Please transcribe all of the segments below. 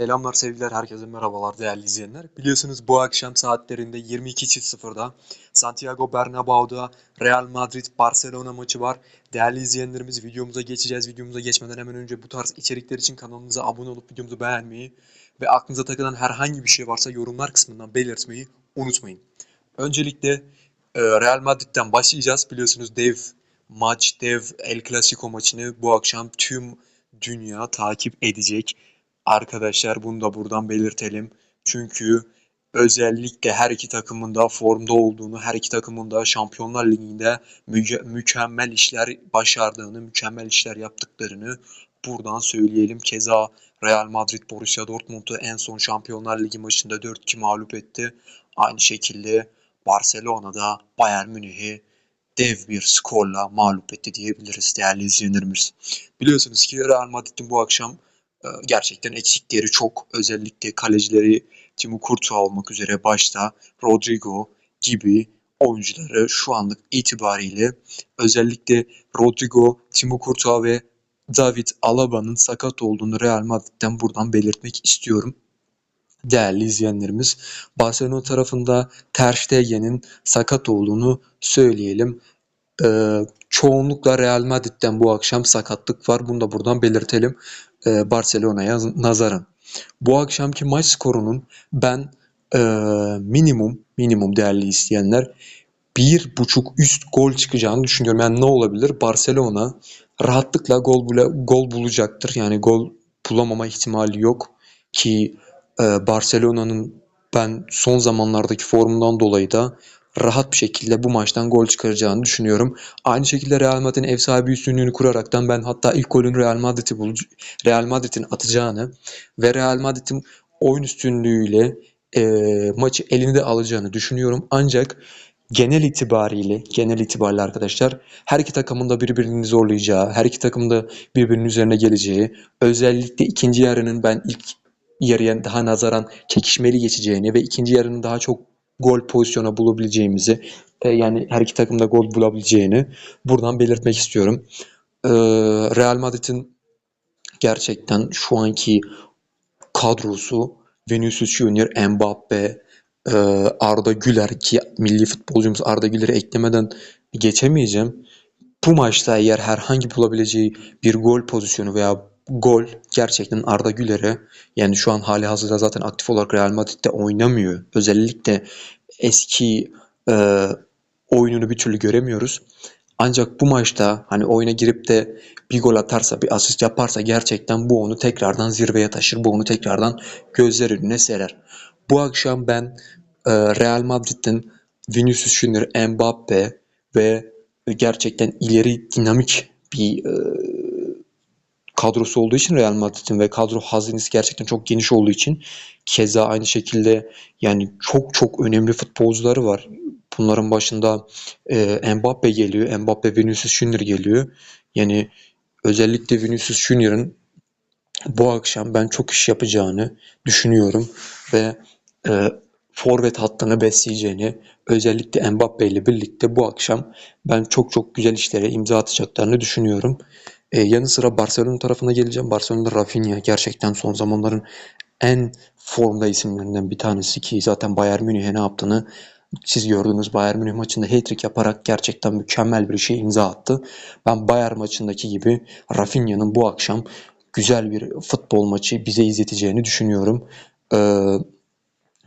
Selamlar sevgiler herkese merhabalar değerli izleyenler. Biliyorsunuz bu akşam saatlerinde 22.00'da Santiago Bernabéu'da Real Madrid Barcelona maçı var. Değerli izleyenlerimiz videomuza geçeceğiz. Videomuza geçmeden hemen önce bu tarz içerikler için kanalımıza abone olup videomuzu beğenmeyi ve aklınıza takılan herhangi bir şey varsa yorumlar kısmından belirtmeyi unutmayın. Öncelikle e, Real Madrid'den başlayacağız. Biliyorsunuz dev maç, dev El Clasico maçını bu akşam tüm dünya takip edecek. Arkadaşlar bunu da buradan belirtelim. Çünkü özellikle her iki takımın da formda olduğunu, her iki takımın da Şampiyonlar Ligi'nde müce- mükemmel işler başardığını, mükemmel işler yaptıklarını buradan söyleyelim. Keza Real Madrid Borussia Dortmund'u en son Şampiyonlar Ligi maçında 4-2 mağlup etti. Aynı şekilde Barcelona'da Bayern Münih'i dev bir skorla mağlup etti diyebiliriz değerli izleyenlerimiz. Biliyorsunuz ki Real Madrid'in bu akşam gerçekten eksikleri çok. Özellikle kalecileri Timo Courtois olmak üzere başta Rodrigo gibi oyuncuları şu anlık itibariyle özellikle Rodrigo, Timo Courtois ve David Alaba'nın sakat olduğunu Real Madrid'den buradan belirtmek istiyorum. Değerli izleyenlerimiz, Barcelona tarafında Ter Stegen'in sakat olduğunu söyleyelim. Ee, çoğunlukla Real Madrid'den bu akşam sakatlık var. Bunu da buradan belirtelim e, Barcelona'ya nazaran. Bu akşamki maç skorunun ben e, minimum minimum değerli isteyenler bir buçuk üst gol çıkacağını düşünüyorum. Yani ne olabilir? Barcelona rahatlıkla gol bula- gol bulacaktır. Yani gol bulamama ihtimali yok ki e, Barcelona'nın ben son zamanlardaki formundan dolayı da rahat bir şekilde bu maçtan gol çıkaracağını düşünüyorum. Aynı şekilde Real Madrid'in ev sahibi üstünlüğünü kuraraktan ben hatta ilk golün Real Madrid'i Real Madrid'in atacağını ve Real Madrid'in oyun üstünlüğüyle e, maçı elinde alacağını düşünüyorum. Ancak genel itibariyle, genel itibariyle arkadaşlar her iki takımın da birbirini zorlayacağı, her iki takımın da birbirinin üzerine geleceği, özellikle ikinci yarının ben ilk yarıya daha nazaran çekişmeli geçeceğini ve ikinci yarının daha çok gol pozisyonu bulabileceğimizi, e, yani her iki takım da gol bulabileceğini buradan belirtmek istiyorum. E, Real Madrid'in gerçekten şu anki kadrosu Vinicius Junior, Mbappe, e, Arda Güler ki milli futbolcumuz Arda Güler'i eklemeden geçemeyeceğim. Bu maçta eğer herhangi bulabileceği bir gol pozisyonu veya gol gerçekten Arda Güler'e yani şu an hali hazırda zaten aktif olarak Real Madrid'de oynamıyor. Özellikle eski e, oyununu bir türlü göremiyoruz. Ancak bu maçta hani oyuna girip de bir gol atarsa, bir asist yaparsa gerçekten bu onu tekrardan zirveye taşır. Bu onu tekrardan gözler önüne serer. Bu akşam ben e, Real Madrid'in Vinicius Junior, Mbappe ve gerçekten ileri dinamik bir e, kadrosu olduğu için Real Madrid'in ve kadro hazinesi gerçekten çok geniş olduğu için keza aynı şekilde yani çok çok önemli futbolcuları var. Bunların başında e, Mbappe geliyor. Mbappe, Vinicius Junior geliyor. Yani özellikle Vinicius Junior'ın bu akşam ben çok iş yapacağını düşünüyorum ve e, forvet hattını besleyeceğini özellikle Mbappe ile birlikte bu akşam ben çok çok güzel işlere imza atacaklarını düşünüyorum. E, yanı sıra Barcelona tarafına geleceğim. Barcelona'da Rafinha gerçekten son zamanların en formda isimlerinden bir tanesi ki zaten Bayern Münih'e ne yaptığını siz gördüğünüz Bayern Münih maçında hat-trick yaparak gerçekten mükemmel bir şey imza attı. Ben Bayern maçındaki gibi Rafinha'nın bu akşam güzel bir futbol maçı bize izleteceğini düşünüyorum. Ee,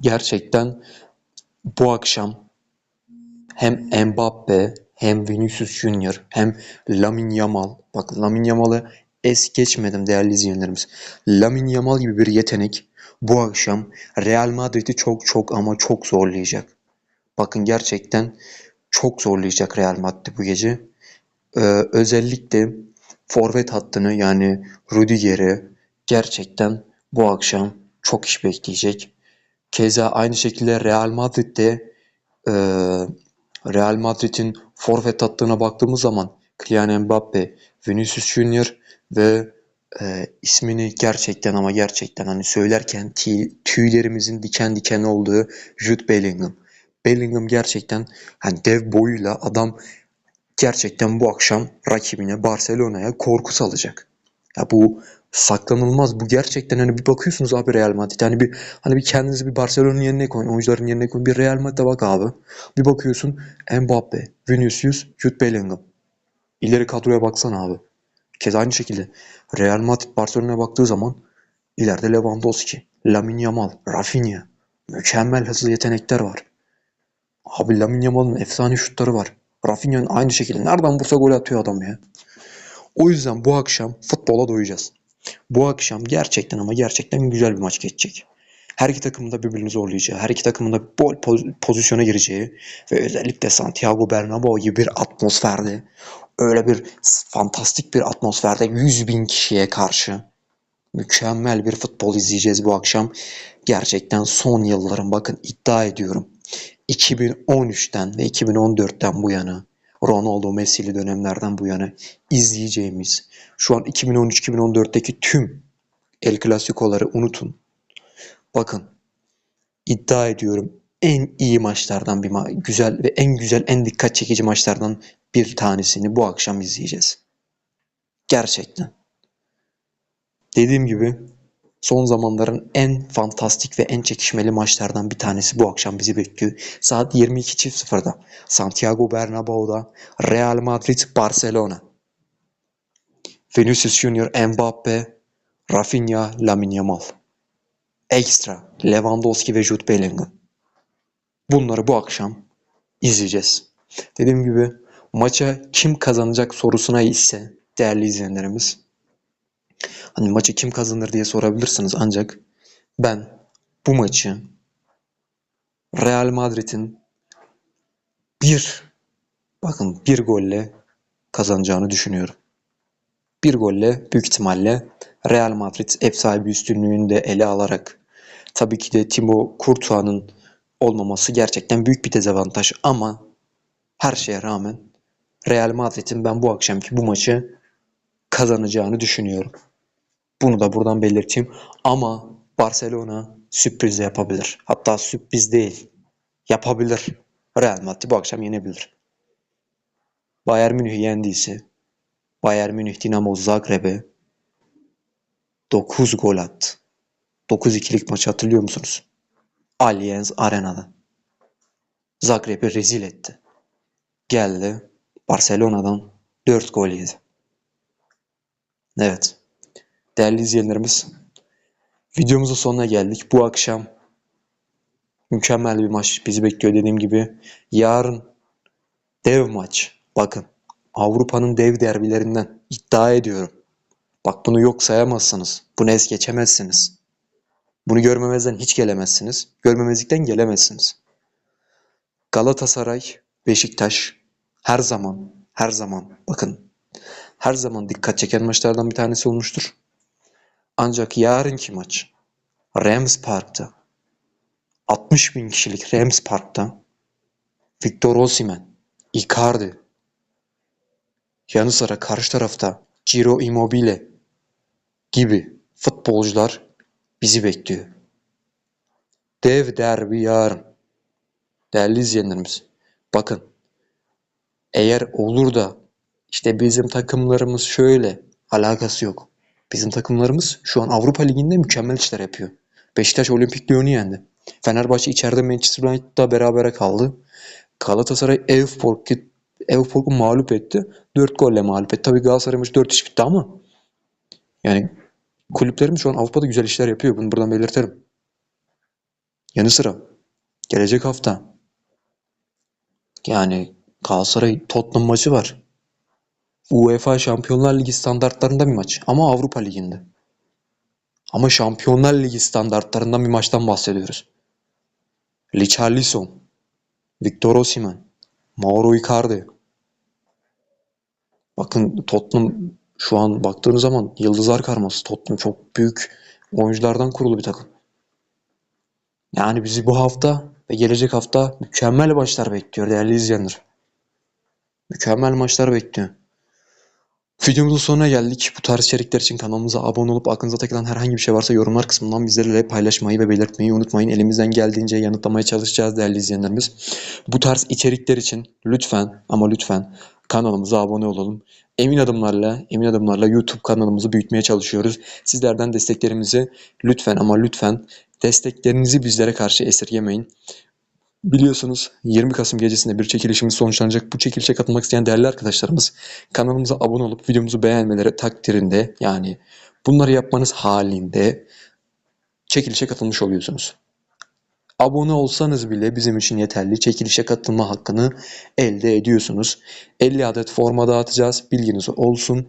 gerçekten bu akşam hem Mbappe hem Vinicius Junior hem Lamine Yamal bak Lamine Yamal'ı es geçmedim değerli izleyenlerimiz. Lamine Yamal gibi bir yetenek bu akşam Real Madrid'i çok çok ama çok zorlayacak. Bakın gerçekten çok zorlayacak Real Madrid bu gece. Ee, özellikle forvet hattını yani Rüdiger'i gerçekten bu akşam çok iş bekleyecek. Keza aynı şekilde Real Madrid'de e, Real Madrid'in forvet hattına baktığımız zaman Kylian Mbappe, Vinicius Junior ve e, ismini gerçekten ama gerçekten hani söylerken tüy, tüylerimizin diken diken olduğu Jude Bellingham. Bellingham gerçekten hani dev boyuyla adam gerçekten bu akşam rakibine Barcelona'ya korku salacak. Ya bu saklanılmaz. Bu gerçekten hani bir bakıyorsunuz abi Real Madrid. Hani bir hani bir kendinizi bir Barcelona'nın yerine koyun. Oyuncuların yerine koyun. Bir Real Madrid'e bak abi. Bir bakıyorsun Mbappe, Vinicius, Jude Bellingham. İleri kadroya baksana abi. Keza aynı şekilde Real Madrid Barcelona'ya baktığı zaman ileride Lewandowski, Lamine Yamal, Rafinha. Mükemmel hızlı yetenekler var. Abi Lamine Yamal'ın efsane şutları var. Rafinha'nın aynı şekilde nereden vursa gol atıyor adam ya. O yüzden bu akşam futbola doyacağız. Bu akşam gerçekten ama gerçekten güzel bir maç geçecek. Her iki takımın da birbirini zorlayacağı, her iki takımın da bol poz- pozisyona gireceği ve özellikle Santiago Bernabéu gibi bir atmosferde, öyle bir fantastik bir atmosferde 100 bin kişiye karşı mükemmel bir futbol izleyeceğiz bu akşam. Gerçekten son yılların bakın iddia ediyorum 2013'ten ve 2014'ten bu yana Ronaldo Messi'li dönemlerden bu yana izleyeceğimiz şu an 2013-2014'teki tüm El Clasico'ları unutun. Bakın iddia ediyorum en iyi maçlardan bir ma- güzel ve en güzel en dikkat çekici maçlardan bir tanesini bu akşam izleyeceğiz. Gerçekten. Dediğim gibi son zamanların en fantastik ve en çekişmeli maçlardan bir tanesi bu akşam bizi bekliyor. Saat 22.00'da Santiago Bernabéu'da Real Madrid Barcelona. Vinicius Junior Mbappe, Rafinha, Lamine Yamal. Ekstra Lewandowski ve Jude Bellingham. Bunları bu akşam izleyeceğiz. Dediğim gibi maça kim kazanacak sorusuna ise değerli izleyenlerimiz hani maçı kim kazanır diye sorabilirsiniz ancak ben bu maçı Real Madrid'in bir bakın bir golle kazanacağını düşünüyorum. Bir golle büyük ihtimalle Real Madrid ev sahibi üstünlüğünü de ele alarak tabii ki de Thibaut Courtois'ın olmaması gerçekten büyük bir dezavantaj ama her şeye rağmen Real Madrid'in ben bu akşamki bu maçı kazanacağını düşünüyorum. Bunu da buradan belirteyim. Ama Barcelona sürpriz yapabilir. Hatta sürpriz değil. Yapabilir. Real Madrid bu akşam yenebilir. Bayern Münih yendiyse Bayern Münih Dinamo Zagreb'e 9 gol attı. 9-2'lik maçı hatırlıyor musunuz? Allianz Arena'da. Zagreb'i rezil etti. Geldi Barcelona'dan 4 gol yedi. Evet. Değerli izleyenlerimiz, videomuzun sonuna geldik. Bu akşam mükemmel bir maç bizi bekliyor dediğim gibi. Yarın dev maç. Bakın Avrupa'nın dev derbilerinden iddia ediyorum. Bak bunu yok sayamazsınız. Bunu es geçemezsiniz. Bunu görmemezden hiç gelemezsiniz. Görmemezlikten gelemezsiniz. Galatasaray, Beşiktaş her zaman, her zaman bakın her zaman dikkat çeken maçlardan bir tanesi olmuştur. Ancak yarınki maç Rams Park'ta 60 bin kişilik Rams Park'ta Victor Osimhen, Icardi yanı sıra karşı tarafta Ciro Immobile gibi futbolcular bizi bekliyor. Dev derbi yarın. Değerli izleyenlerimiz, bakın eğer olur da işte bizim takımlarımız şöyle alakası yok. Bizim takımlarımız şu an Avrupa Ligi'nde mükemmel işler yapıyor. Beşiktaş Olimpik Lyon'u yendi. Fenerbahçe içeride Manchester United'la berabere kaldı. Galatasaray Elfsborg'u Elfsborg'u mağlup etti. 4 golle mağlup etti. Tabii Galatasaray maçı 4-3 bitti ama yani kulüplerimiz şu an Avrupa'da güzel işler yapıyor. Bunu buradan belirtelim. Yanı sıra gelecek hafta yani Galatasaray Tottenham maçı var. UEFA Şampiyonlar Ligi standartlarında bir maç ama Avrupa Ligi'nde. Ama Şampiyonlar Ligi standartlarından bir maçtan bahsediyoruz. Richarlison, Victor Osimhen, Mauro Icardi. Bakın Tottenham şu an baktığınız zaman yıldızlar karması. Tottenham çok büyük oyunculardan kurulu bir takım. Yani bizi bu hafta ve gelecek hafta mükemmel maçlar bekliyor değerli izleyenler. Mükemmel maçlar bekliyor. Videomuzun sonuna geldik. Bu tarz içerikler için kanalımıza abone olup aklınıza takılan herhangi bir şey varsa yorumlar kısmından bizlerle paylaşmayı ve belirtmeyi unutmayın. Elimizden geldiğince yanıtlamaya çalışacağız değerli izleyenlerimiz. Bu tarz içerikler için lütfen ama lütfen kanalımıza abone olalım. Emin adımlarla, emin adımlarla YouTube kanalımızı büyütmeye çalışıyoruz. Sizlerden desteklerimizi lütfen ama lütfen desteklerinizi bizlere karşı esirgemeyin. Biliyorsunuz 20 Kasım gecesinde bir çekilişimiz sonuçlanacak. Bu çekilişe katılmak isteyen değerli arkadaşlarımız kanalımıza abone olup videomuzu beğenmeleri takdirinde yani bunları yapmanız halinde çekilişe katılmış oluyorsunuz. Abone olsanız bile bizim için yeterli. Çekilişe katılma hakkını elde ediyorsunuz. 50 adet forma dağıtacağız. Bilginiz olsun.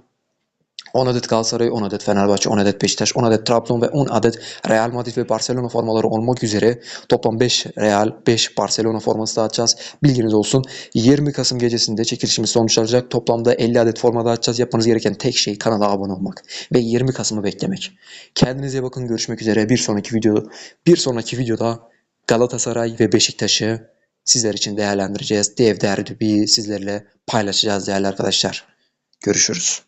10 adet Galatasaray, 10 adet Fenerbahçe, 10 adet Beşiktaş, 10 adet Trabzon ve 10 adet Real Madrid ve Barcelona formaları olmak üzere toplam 5 Real, 5 Barcelona forması dağıtacağız. Bilginiz olsun. 20 Kasım gecesinde çekilişimiz sonuçlanacak. Toplamda 50 adet forma dağıtacağız. Yapmanız gereken tek şey kanala abone olmak ve 20 Kasım'ı beklemek. Kendinize bakın. Görüşmek üzere. Bir sonraki videoda bir sonraki videoda Galatasaray ve Beşiktaş'ı sizler için değerlendireceğiz. Dev derbi sizlerle paylaşacağız değerli arkadaşlar. Görüşürüz.